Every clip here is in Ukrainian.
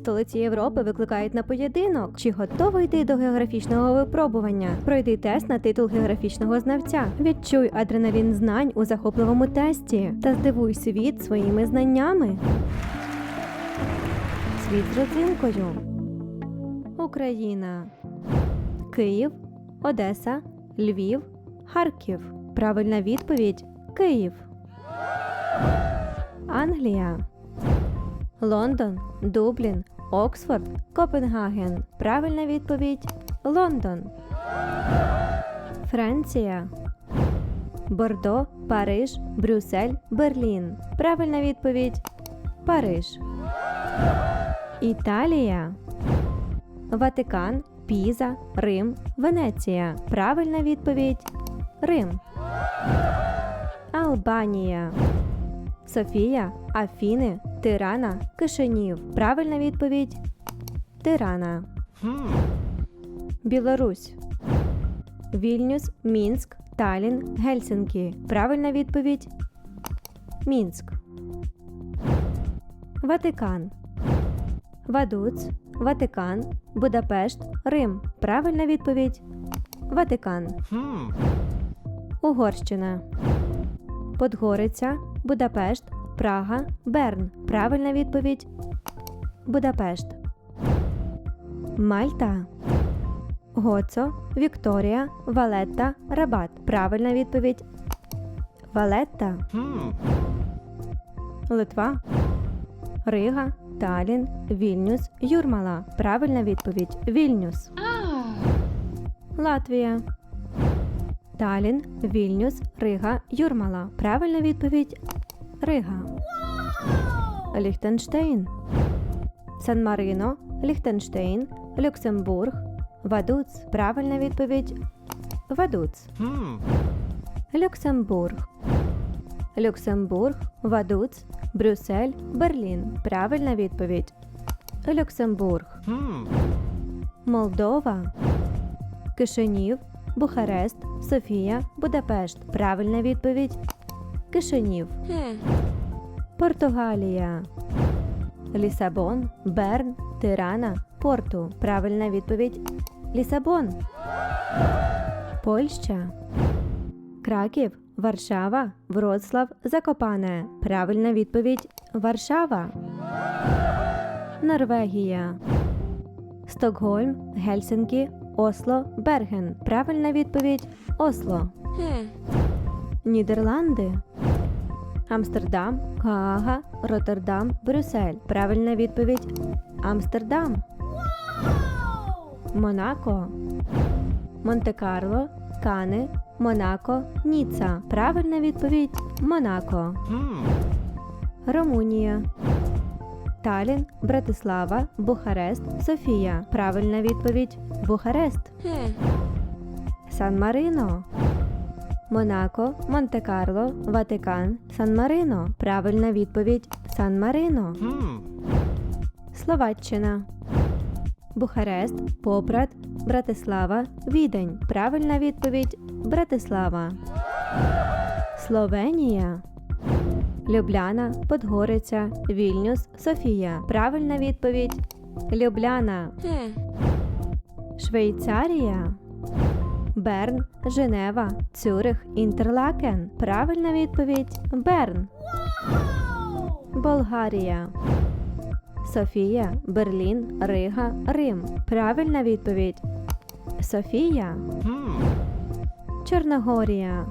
столиці Європи викликають на поєдинок. Чи готовий ти до географічного випробування? Пройди тест на титул географічного знавця. Відчуй адреналін знань у захопливому тесті та здивуй світ своїми знаннями. Світ з родзинкою. Україна. Київ, Одеса, Львів, Харків. Правильна відповідь Київ. Англія. Лондон, Дублін, Оксфорд, Копенгаген. Правильна відповідь Лондон. Франція. Бордо, Париж, Брюссель, Берлін. Правильна відповідь Париж. Італія. Ватикан, Піза, Рим, Венеція. Правильна відповідь Рим. Албанія. Софія, Афіни, Тирана, Кишинів. Правильна відповідь Тирана. Білорусь. Вільнюс, Мінськ, Талін, Гельсінкі. Правильна відповідь Мінськ. Ватикан. Вадуц, Ватикан, Будапешт, Рим. Правильна відповідь Ватикан. Угорщина. Подгориця, Будапешт, Прага, Берн. Правильна відповідь Будапешт. Мальта. Гоцо, Вікторія, Валетта, Рабат. Правильна відповідь Валетта. Литва. Рига, Талін, Вільнюс, Юрмала. Правильна відповідь Вільнюс. Латвія. Талін, Вільнюс, Рига, Юрмала. Правильна відповідь Рига. Ліхтенштейн. Сан Марино, Ліхтенштейн, Люксембург, Вадуц. Правильна відповідь Вадуц. Люксембург. Люксембург, Вадуц, Брюссель, Берлін. Правильна відповідь Люксембург. Молдова. Кишинів, Бухарест, Софія, Будапешт. Правильна відповідь Кишинів. Португалія. Лісабон, Берн, Тирана, Порту. Правильна відповідь Лісабон. Польща. Краків, Варшава, Вроцлав, Закопане. Правильна відповідь Варшава. Норвегія. Стокгольм, Гельсінкі, Осло, Берген. Правильна відповідь Осло. Нідерланди. Амстердам, Гаага, Роттердам, Брюссель. Правильна відповідь Амстердам. Монако. Монте-Карло, Кани, Монако, Ніца. Правильна відповідь Монако. Румунія. Талін, Братислава, Бухарест, Софія. Правильна відповідь Бухарест. Сан Марино. Монако, Монте-Карло, Ватикан, Сан Марино. Правильна відповідь Сан Марино. Словаччина. Бухарест, Попрат, Братислава, Відень. Правильна відповідь Братислава. Словенія. Любляна, Подгориця, Вільнюс, Софія. Правильна відповідь Любляна. Швейцарія. Берн, Женева, Цюрих, Інтерлакен. Правильна відповідь Берн. Болгарія. Софія, Берлін, Рига, Рим. Правильна відповідь Софія. Чорногорія.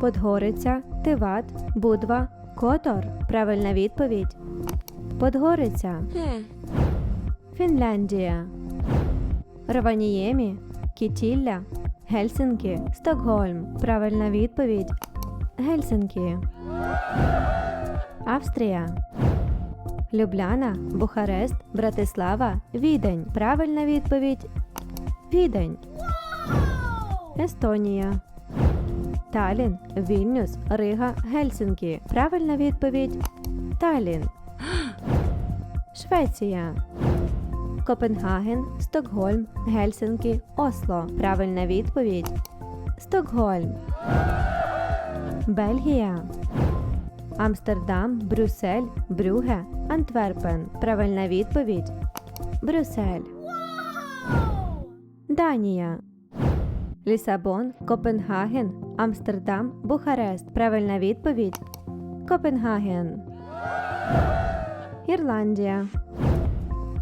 Подгориця, Тиват, Будва, Котор. Правильна відповідь Подгориця. Фінляндія. Раваніємі, Кітілля, Гельсінкі, Стокгольм. Правильна відповідь Гельсінкі. Австрія. Любляна, Бухарест, Братислава, Відень. Правильна відповідь Відень. Естонія. Талін, Вільнюс, Рига, Гельсінкі. Правильна відповідь Талін. Швеція. Копенгаген, Стокгольм, Гельсінкі, Осло. Правильна відповідь Стокгольм. Бельгія. Амстердам, Брюссель, Брюге, Антверпен. Правильна відповідь. Брюссель. Данія. Лісабон, Копенгаген, Амстердам, Бухарест. Правильна відповідь. Копенгаген. Ірландія.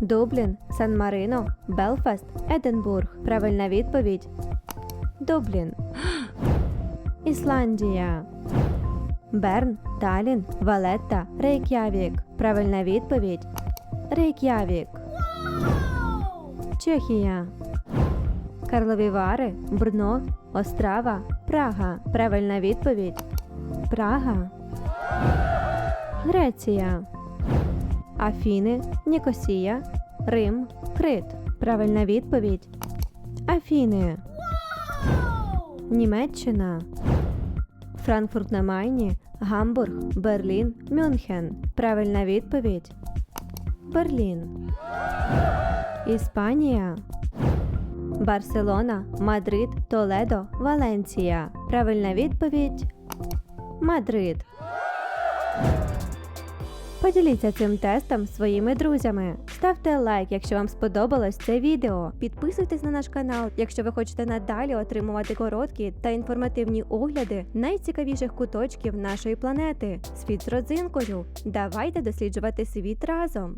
Дублін, Сан Марино, Белфаст, Единбург. Правильна відповідь. Дублін. Ісландія. Берн, Талін, Валетта, Рейк'явік. Правильна відповідь. Рейк'явік. Чехія. Карлові Вари, Брно, Острава, Прага. Правильна відповідь. Прага. Греція. Афіни, Нікосія, Рим, Крит. Правильна відповідь. Афіни. Німеччина. Франкфурт на Майні, Гамбург, Берлін, Мюнхен. Правильна відповідь. Берлін. Іспанія. Барселона, Мадрид, Толедо, Валенція. Правильна відповідь. Мадрид. Поділіться цим тестом своїми друзями. Ставте лайк, якщо вам сподобалось це відео. Підписуйтесь на наш канал, якщо ви хочете надалі отримувати короткі та інформативні огляди найцікавіших куточків нашої планети. Світ з родзинкою. Давайте досліджувати світ разом.